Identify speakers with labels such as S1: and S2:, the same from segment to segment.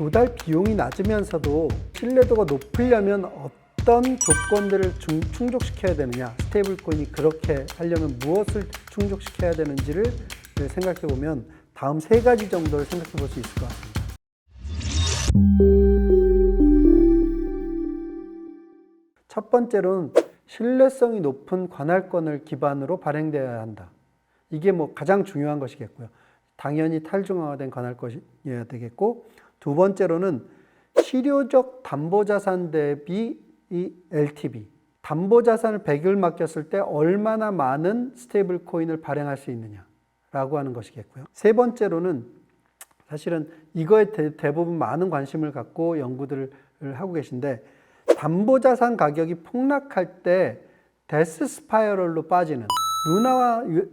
S1: 조달 비용이 낮으면서도 신뢰도가 높으려면 어떤 조건들을 중- 충족시켜야 되느냐, 스테이블 코인이 그렇게 하려면 무엇을 충족시켜야 되는지를 네, 생각해 보면 다음 세 가지 정도를 생각해 볼 수 있을 것 같습니다. 첫 번째로는 신뢰성이 높은 관할권을 기반으로 발행되어야 한다. 이게 뭐 가장 중요한 것이겠고요. 당연히 탈중앙화된 관할권이어야 되겠고 두 번째로는 실효적 담보자산 대비 이 LTV 담보자산을 100을 맡겼을 때 얼마나 많은 스테이블 코인을 발행할 수 있느냐라고 하는 것이겠고요. 세 번째로는 사실은 이거에 대, 대부분 많은 관심을 갖고 연구들을 하고 계신데 담보자산 가격이 폭락할 때 데스 스파이럴로 빠지는 루나와 유-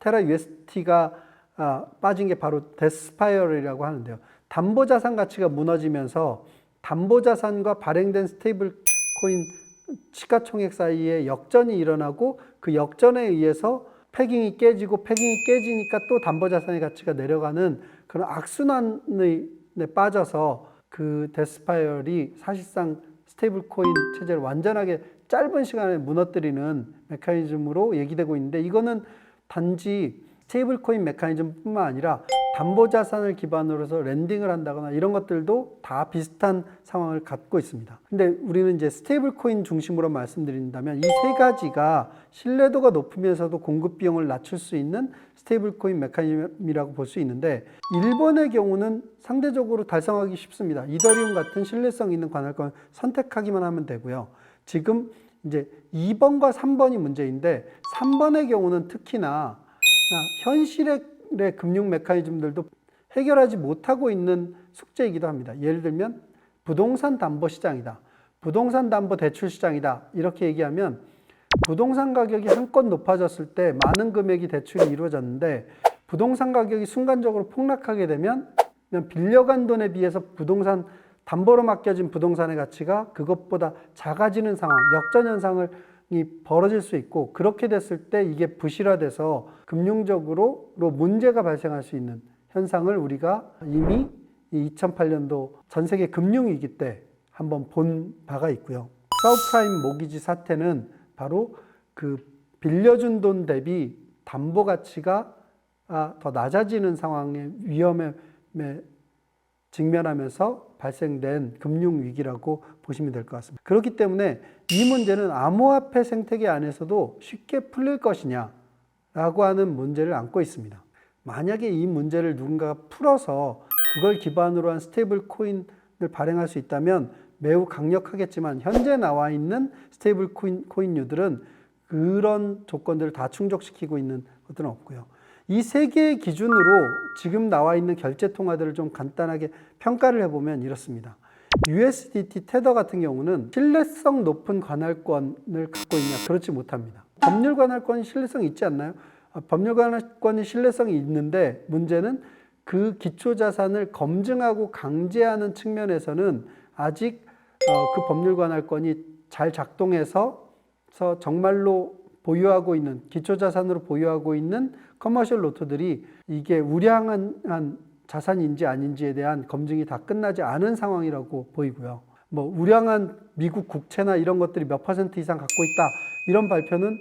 S1: 테라 UST가 아, 빠진 게 바로 데스 스파이럴이라고 하는데요. 담보 자산 가치가 무너지면서 담보 자산과 발행된 스테이블 코인 시가총액 사이에 역전이 일어나고 그 역전에 의해서 패깅이 깨지고 패깅이 깨지니까 또 담보 자산의 가치가 내려가는 그런 악순환에 빠져서 그 데스파이얼이 사실상 스테이블 코인 체제를 완전하게 짧은 시간에 무너뜨리는 메커니즘으로 얘기되고 있는데 이거는 단지 스테이블 코인 메커니즘뿐만 아니라 담보 자산을 기반으로 해서 랜딩을 한다거나 이런 것들도 다 비슷한 상황을 갖고 있습니다. 근데 우리는 이제 스테이블 코인 중심으로 말씀드린다면 이 세 가지가 신뢰도가 높으면서도 공급 비용을 낮출 수 있는 스테이블 코인 메커니즘이라고 볼 수 있는데 일본의 경우는 상대적으로 달성하기 쉽습니다. 이더리움 같은 신뢰성 있는 관할권 선택하기만 하면 되고요. 지금 이제 2번과 3번이 문제인데 3번의 경우는 특히나 현실의 금융 메커니즘들도 해결하지 못하고 있는 숙제이기도 합니다. 예를 들면 부동산 담보 시장이다. 부동산 담보 대출 시장이다. 이렇게 얘기하면 부동산 가격이 한껏 높아졌을 때 많은 금액이 대출이 이루어졌는데 부동산 가격이 순간적으로 폭락하게 되면 그냥 빌려간 돈에 비해서 부동산 담보로 맡겨진 부동산의 가치가 그것보다 작아지는 상황, 역전 현상을 이 벌어질 수 있고 그렇게 됐을 때 이게 부실화돼서 금융적으로 문제가 발생할 수 있는 현상을 우리가 이미 2008년도 전 세계 금융위기 때 한번 본 바가 있고요. 서브프라임 모기지 사태는 바로 그 빌려준 돈 대비 담보 가치가 아, 더 낮아지는 상황의 위험에 직면하면서 발생된 금융 위기라고 보시면 될 것 같습니다. 그렇기 때문에 이 문제는 암호화폐 생태계 안에서도 쉽게 풀릴 것이냐라고 하는 문제를 안고 있습니다. 만약에 이 문제를 누군가가 풀어서 그걸 기반으로 한 스테이블 코인을 발행할 수 있다면 매우 강력하겠지만 현재 나와 있는 스테이블 코인, 코인류들은 그런 조건들을 다 충족시키고 있는 것들은 없고요. 이 세 개의 기준으로 지금 나와 있는 결제 통화들을 좀 간단하게 평가를 해보면 이렇습니다. USDT 테더 같은 경우는 신뢰성 높은 관할권을 갖고 있냐? 그렇지 못합니다. 법률 관할권이 신뢰성이 있지 않나요? 아, 법률 관할권이 신뢰성이 있는데 문제는 그 기초 자산을 검증하고 강제하는 측면에서는 아직 어, 그 법률 관할권이 잘 작동해서 정말로 보유하고 있는 기초 자산으로 보유하고 있는 커머셜 로또들이 이게 우량한 자산인지 아닌지에 대한 검증이 다 끝나지 않은 상황이라고 보이고요. 뭐 우량한 미국 국채나 이런 것들이 몇 퍼센트 이상 갖고 있다 이런 발표는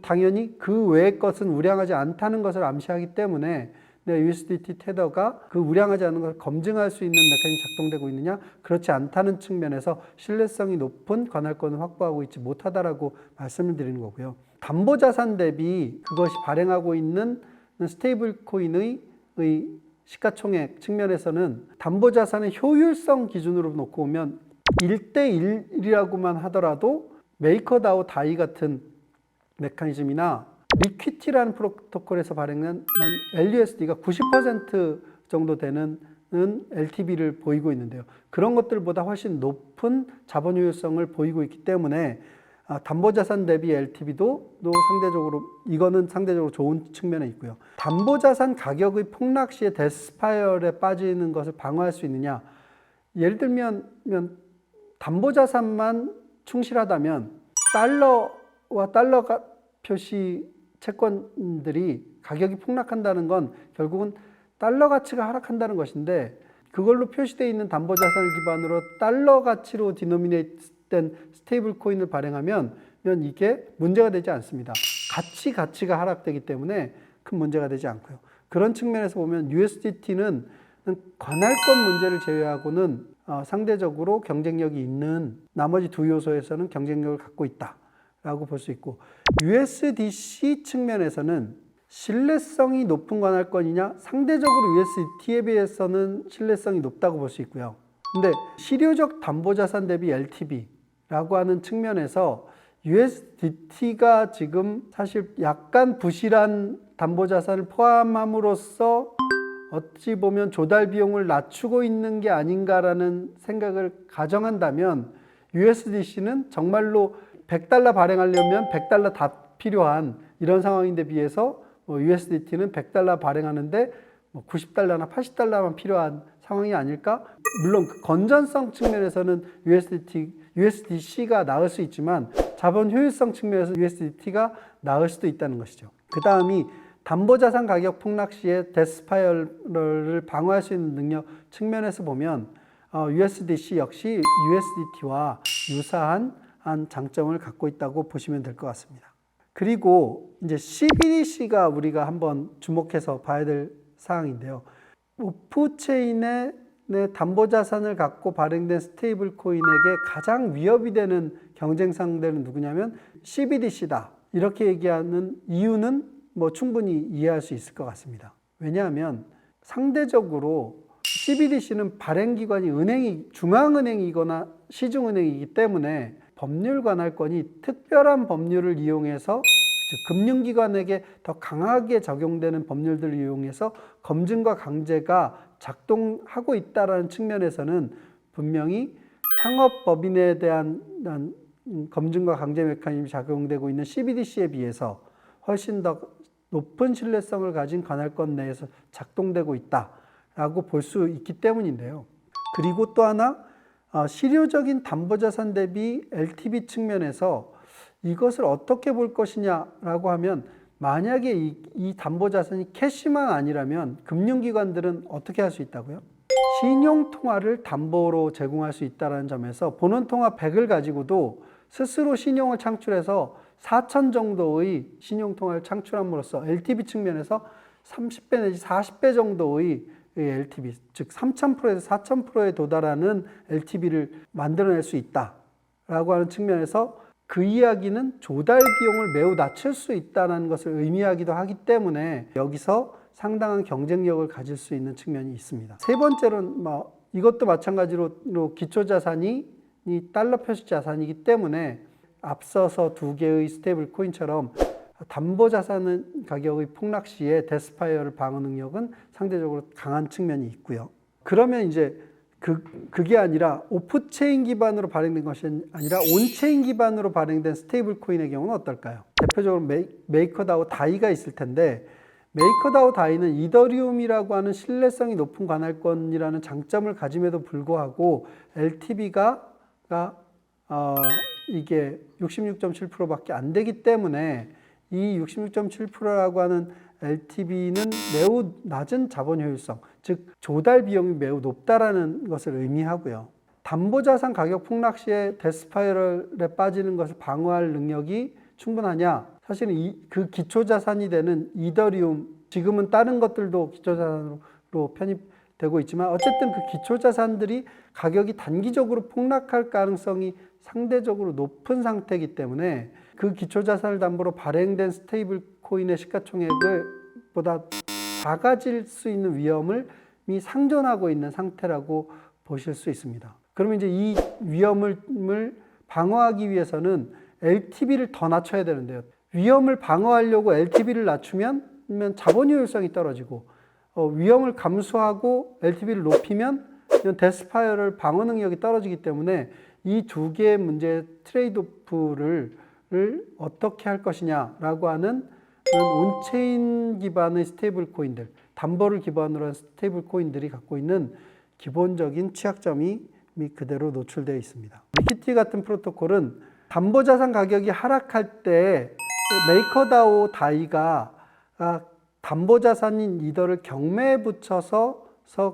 S1: 당연히 그 외의 것은 우량하지 않다는 것을 암시하기 때문에 내 USDT 테더가 그 우량하지 않은 것을 검증할 수 있는 메커니즘이 작동되고 있느냐 그렇지 않다는 측면에서 신뢰성이 높은 관할권을 확보하고 있지 못하다라고 말씀을 드리는 거고요. 담보 자산 대비 그것이 발행하고 있는 스테이블 코인의 시가총액 측면에서는 담보자산의 효율성 기준으로 놓고 보면 1대1이라고만 하더라도 메이커다오 다이 같은 메커니즘이나 리퀴티라는 프로토콜에서 발행한 LUSD가 90% 정도 되는 LTV를 보이고 있는데요. 그런 것들보다 훨씬 높은 자본 효율성을 보이고 있기 때문에 아, 담보자산 대비 LTV도 또 상대적으로 이거는 상대적으로 좋은 측면에 있고요. 담보자산 가격의 폭락 시에 데스파이얼에 빠지는 것을 방어할 수 있느냐? 예를 들면 담보자산만 충실하다면 달러와 달러 표시 채권들이 가격이 폭락한다는 건 결국은 달러 가치가 하락한다는 것인데 그걸로 표시되어 있는 담보자산을 기반으로 달러 가치로 디노미네이트 된 스테이블 코인을 발행하면 면 이게 문제가 되지 않습니다. 가치 가치가 하락되기 때문에 큰 문제가 되지 않고요. 그런 측면에서 보면 USDT는 관할권 문제를 제외하고는 어, 상대적으로 경쟁력이 있는 나머지 두 요소에서는 경쟁력을 갖고 있다라고 볼 수 있고 USDC 측면에서는 신뢰성이 높은 관할권이냐 상대적으로 USDT에 비해서는 신뢰성이 높다고 볼 수 있고요. 근데 실효적 담보자산 대비 LTV 라고 하는 측면에서 USDT가 지금 사실 약간 부실한 담보 자산을 포함함으로써 어찌 보면 조달 비용을 낮추고 있는 게 아닌가라는 생각을 가정한다면 USDC는 정말로 100달러 발행하려면 100달러 다 필요한 이런 상황인데 비해서 뭐 USDT는 100달러 발행하는데 뭐 90달러나 80달러만 필요한 상황이 아닐까? 물론 그 건전성 측면에서는 USDT, USDC가 나을 수 있지만 자본 효율성 측면에서 USDT가 나을 수도 있다는 것이죠. 그 다음이 담보자산 가격 폭락 시에 데스파이럴을 방어할 수 있는 능력 측면에서 보면 어, USDC 역시 USDT와 유사한 한 장점을 갖고 있다고 보시면 될 것 같습니다. 그리고 이제 CBDC가 우리가 한번 주목해서 봐야 될 사항인데요. 오프체인의 내 담보 자산을 갖고 발행된 스테이블 코인에게 가장 위협이 되는 경쟁 상대는 누구냐면 CBDC다. 이렇게 얘기하는 이유는 뭐 충분히 이해할 수 있을 것 같습니다. 왜냐하면 상대적으로 CBDC는 발행 기관이 은행이 중앙은행이거나 시중은행이기 때문에 법률 관할권이 특별한 법률을 이용해서 즉 금융기관에게 더 강하게 적용되는 법률들을 이용해서 검증과 강제가 작동하고 있다라는 측면에서는 분명히 상업법인에 대한 검증과 강제 메커니즘이 작용되고 있는 CBDC에 비해서 훨씬 더 높은 신뢰성을 가진 관할권 내에서 작동되고 있다라고 볼 수 있기 때문인데요. 그리고 또 하나 어, 실효적인 담보자산 대비 LTV 측면에서 이것을 어떻게 볼 것이냐라고 하면 만약에 이, 이 담보 자산이 캐시만 아니라면 금융기관들은 어떻게 할 수 있다고요? 신용통화를 담보로 제공할 수 있다는 점에서 본원통화 100을 가지고도 스스로 신용을 창출해서 4천 정도의 신용통화를 창출함으로써 LTV 측면에서 30배 내지 40배 정도의 LTV, 즉 3,000%에서 4,000%에 도달하는 LTV를 만들어낼 수 있다라고 하는 측면에서 그 이야기는 조달 비용을 매우 낮출 수 있다는 것을 의미하기도 하기 때문에 여기서 상당한 경쟁력을 가질 수 있는 측면이 있습니다. 세 번째로는 뭐 이것도 마찬가지로 기초 자산이 이 달러 표시 자산이기 때문에 앞서서 두 개의 스테이블 코인처럼 담보 자산 가격의 폭락 시에 데스파이어를 방어 능력은 상대적으로 강한 측면이 있고요. 그러면 이제 그, 그게 아니라 오프체인 기반으로 발행된 것이 아니라 온체인 기반으로 발행된 스테이블 코인의 경우는 어떨까요? 대표적으로 메이, 메이커다오 다이가 있을 텐데 메이커다오 다이는 이더리움이라고 하는 신뢰성이 높은 관할권이라는 장점을 가짐에도 불구하고 LTV가 어, 이게 66.7%밖에 안 되기 때문에 이 66.7%라고 하는 LTV는 매우 낮은 자본 효율성, 즉 조달 비용이 매우 높다라는 것을 의미하고요. 담보자산 가격 폭락 시에 데스파이럴에 빠지는 것을 방어할 능력이 충분하냐? 사실은 이, 그 기초자산이 되는 이더리움, 지금은 다른 것들도 기초자산으로 편입되고 있지만 어쨌든 그 기초자산들이 가격이 단기적으로 폭락할 가능성이 상대적으로 높은 상태이기 때문에 그 기초자산을 담보로 발행된 스테이블 코인의 시가총액을 보다 작아질 수 있는 위험을 이 상존하고 있는 상태라고 보실 수 있습니다. 그러면 이제 이 위험을 방어하기 위해서는 LTV를 더 낮춰야 되는데요. 위험을 방어하려고 LTV를 낮추면 자본 효율성이 떨어지고 어, 위험을 감수하고 LTV를 높이면 데스파이어를 방어 능력이 떨어지기 때문에 이 두 개의 문제의 트레이드 오프를 어떻게 할 것이냐라고 하는 온체인 기반의 스테이블 코인들, 담보를 기반으로 한 스테이블 코인들이 갖고 있는 기본적인 취약점이 그대로 노출되어 있습니다. 리키티 같은 프로토콜은 담보 자산 가격이 하락할 때 메이커다오 다이가 담보 자산인 이더를 경매에 붙여서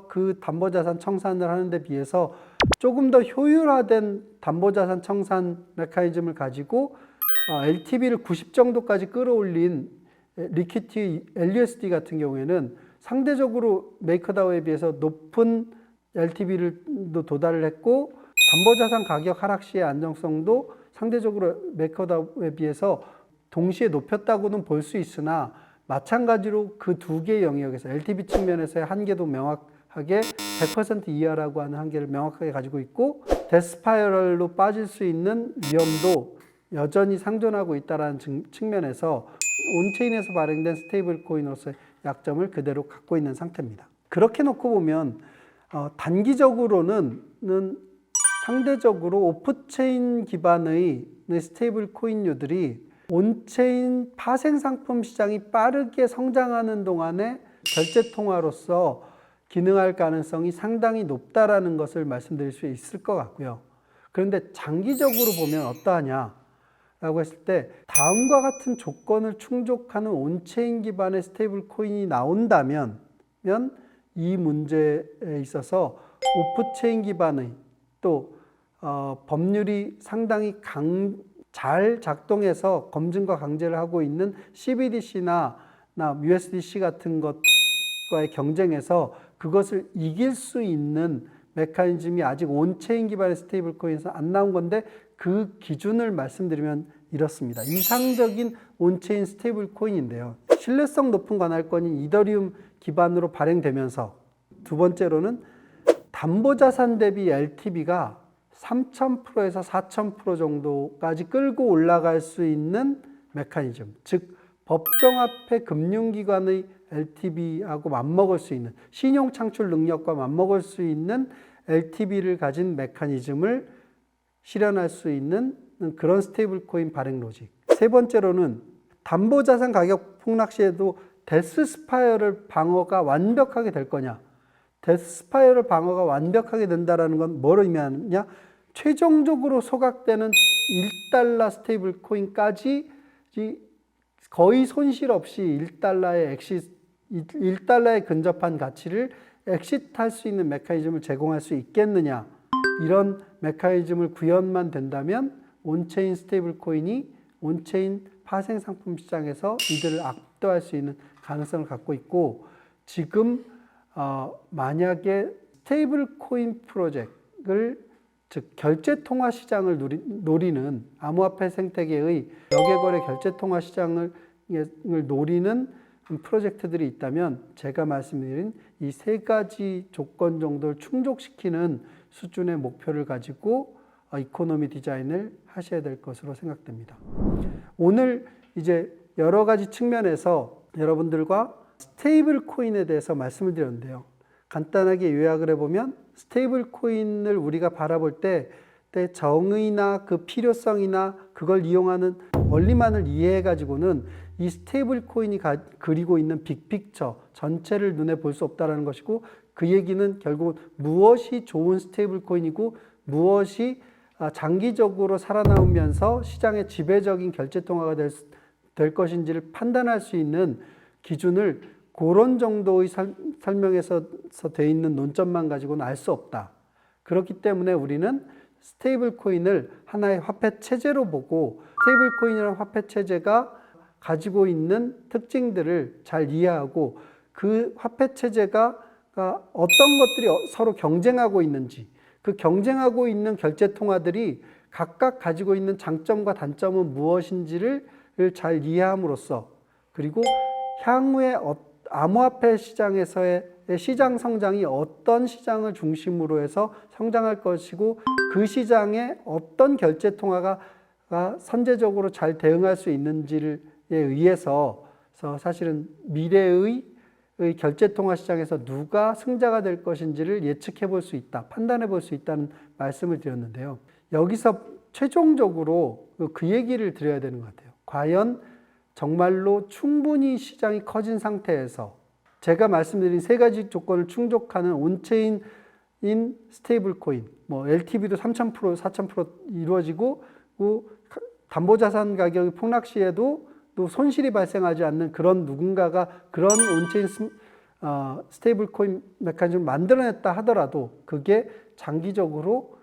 S1: 그 담보 자산 청산을 하는 데 비해서 조금 더 효율화된 담보 자산 청산 메커니즘을 가지고 어, LTV를 90 정도까지 끌어올린 리퀴티 LUSD 같은 경우에는 상대적으로 메이커다우에 비해서 높은 LTV를 도달을 했고 담보자산 가격 하락 시의 안정성도 상대적으로 메이커다우에 비해서 동시에 높였다고는 볼 수 있으나 마찬가지로 그 두 개의 영역에서 LTV 측면에서의 한계도 명확하게 100% 이하라고 하는 한계를 명확하게 가지고 있고 데스파이럴로 빠질 수 있는 위험도 여전히 상존하고 있다는 측면에서 온체인에서 발행된 스테이블 코인으로서의 약점을 그대로 갖고 있는 상태입니다. 그렇게 놓고 보면 어, 단기적으로는 는 상대적으로 오프체인 기반의 스테이블 코인류들이 온체인 파생 상품 시장이 빠르게 성장하는 동안에 결제 통화로서 기능할 가능성이 상당히 높다라는 것을 말씀드릴 수 있을 것 같고요. 그런데 장기적으로 보면 어떠하냐? 라고 했을 때 다음과 같은 조건을 충족하는 온체인 기반의 스테이블 코인이 나온다면 면이 문제에 있어서 오프체인 기반의 또 어, 법률이 상당히 강, 잘 작동해서 검증과 강제를 하고 있는 CBDC나 나 USDC 같은 것과의 경쟁에서 그것을 이길 수 있는 메커니즘이 아직 온체인 기반의 스테이블 코인에서 안 나온 건데 그 기준을 말씀드리면 이렇습니다. 이상적인 온체인 스테이블 코인인데요. 신뢰성 높은 관할권인 이더리움 기반으로 발행되면서 두 번째로는 담보 자산 대비 LTV가 3,000%에서 4,000% 정도까지 끌고 올라갈 수 있는 메커니즘, 즉 법정화폐 금융기관의 LTV하고 맞먹을 수 있는 신용 창출 능력과 맞먹을 수 있는 LTV를 가진 메커니즘을 실현할 수 있는 그런 스테이블 코인 발행 로직. 세 번째로는 담보 자산 가격 폭락 시에도 데스 스파이어를 방어가 완벽하게 될 거냐? 데스 스파이어를 방어가 완벽하게 된다라는 건뭘 의미하느냐? 최종적으로 소각되는 1달러 스테이블 코인까지 거의 손실 없이 1달러의 엑시 1달러에 근접한 가치를 엑시트할 수 있는 메커니즘을 제공할 수 있겠느냐? 이런 메커니즘을 구현만 된다면 온체인 스테이블 코인이 온체인 파생 상품 시장에서 이들을 압도할 수 있는 가능성을 갖고 있고 지금 어, 만약에 스테이블 코인 프로젝트를 즉 결제 통화 시장을 노리, 노리는 암호화폐 생태계의 역외거래 결제 통화 시장을 노리는 프로젝트들이 있다면 제가 말씀드린 이 세 가지 조건 정도를 충족시키는 수준의 목표를 가지고 어, 이코노미 디자인을 하셔야 될 것으로 생각됩니다. 오늘 이제 여러 가지 측면에서 여러분들과 스테이블 코인에 대해서 말씀을 드렸는데요. 간단하게 요약을 해보면 스테이블 코인을 우리가 바라볼 때, 때 정의나 그 필요성이나 그걸 이용하는 원리만을 이해해 가지고는 이 스테이블 코인이 가, 그리고 있는 빅픽처 전체를 눈에 볼 수 없다라는 것이고 그 얘기는 결국 무엇이 좋은 스테이블 코인이고 무엇이 아, 장기적으로 살아남으면서 시장의 지배적인 결제 통화가 될, 될 것인지를 판단할 수 있는 기준을 그런 정도의 설, 설명에서 돼 있는 논점만 가지고는 알 수 없다. 그렇기 때문에 우리는 스테이블 코인을 하나의 화폐 체제로 보고 스테이블 코인이라는 화폐 체제가 가지고 있는 특징들을 잘 이해하고 그 화폐 체제가 어떤 것들이 서로 경쟁하고 있는지 그 경쟁하고 있는 결제 통화들이 각각 가지고 있는 장점과 단점은 무엇인지를 잘 이해함으로써 그리고 향후에 어, 암호화폐 시장에서의 시장 성장이 어떤 시장을 중심으로 해서 성장할 것이고 그 시장에 어떤 결제 통화가 선제적으로 잘 대응할 수 있는지에 의해서 사실은 미래의 결제 통화 시장에서 누가 승자가 될 것인지를 예측해 볼 수 있다, 판단해 볼 수 있다는 말씀을 드렸는데요. 여기서 최종적으로 그 얘기를 드려야 되는 것 같아요. 과연 정말로 충분히 시장이 커진 상태에서 제가 말씀드린 세 가지 조건을 충족하는 온체인 인 스테이블 코인, 뭐 LTV도 3,000% 4,000% 이루어지고 그 담보 자산 가격이 폭락 시에도 또 손실이 발생하지 않는 그런 누군가가 그런 온체인 어, 스테이블 코인 메커니즘을 만들어냈다 하더라도 그게 장기적으로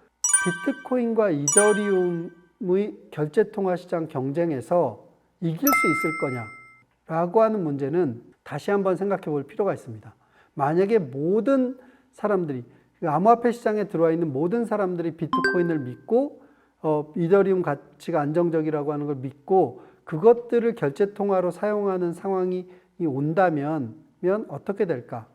S1: 비트코인과 이더리움의 결제 통화 시장 경쟁에서 이길 수 있을 거냐라고 하는 문제는 다시 한번 생각해 볼 필요가 있습니다. 만약에 모든 사람들이 그 암호화폐 시장에 들어와 있는 모든 사람들이 비트코인을 믿고 어, 이더리움 가치가 안정적이라고 하는 걸 믿고 그것들을 결제 통화로 사용하는 상황이 온다면 면 어떻게 될까?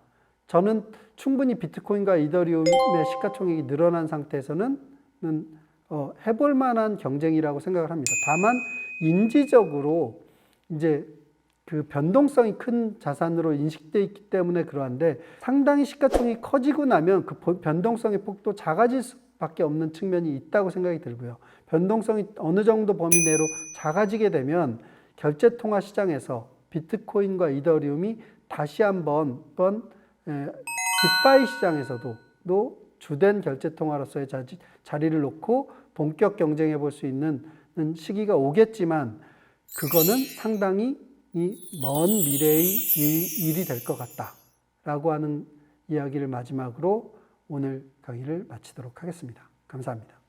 S1: 저는 충분히 비트코인과 이더리움의 시가총액이 늘어난 상태에서는 는, 어, 해볼 만한 경쟁이라고 생각을 합니다. 다만 인지적으로 이제 그 변동성이 큰 자산으로 인식돼 있기 때문에 그러한데 상당히 시가총액이 커지고 나면 그 보- 변동성의 폭도 작아질 수 밖에 없는 측면이 있다고 생각이 들고요. 변동성이 어느 정도 범위 내로 작아지게 되면 결제 통화 시장에서 비트코인과 이더리움이 다시 한번 번 에, 디파이 시장에서도 또 주된 결제 통화로서의 자리를 놓고 본격 경쟁해 볼 수 있는 시기가 오겠지만 그거는 상당히 이 먼 미래의 일- 일이 될 것 같다라고 하는 이야기를 마지막으로 오늘 강의를 마치도록 하겠습니다. 감사합니다.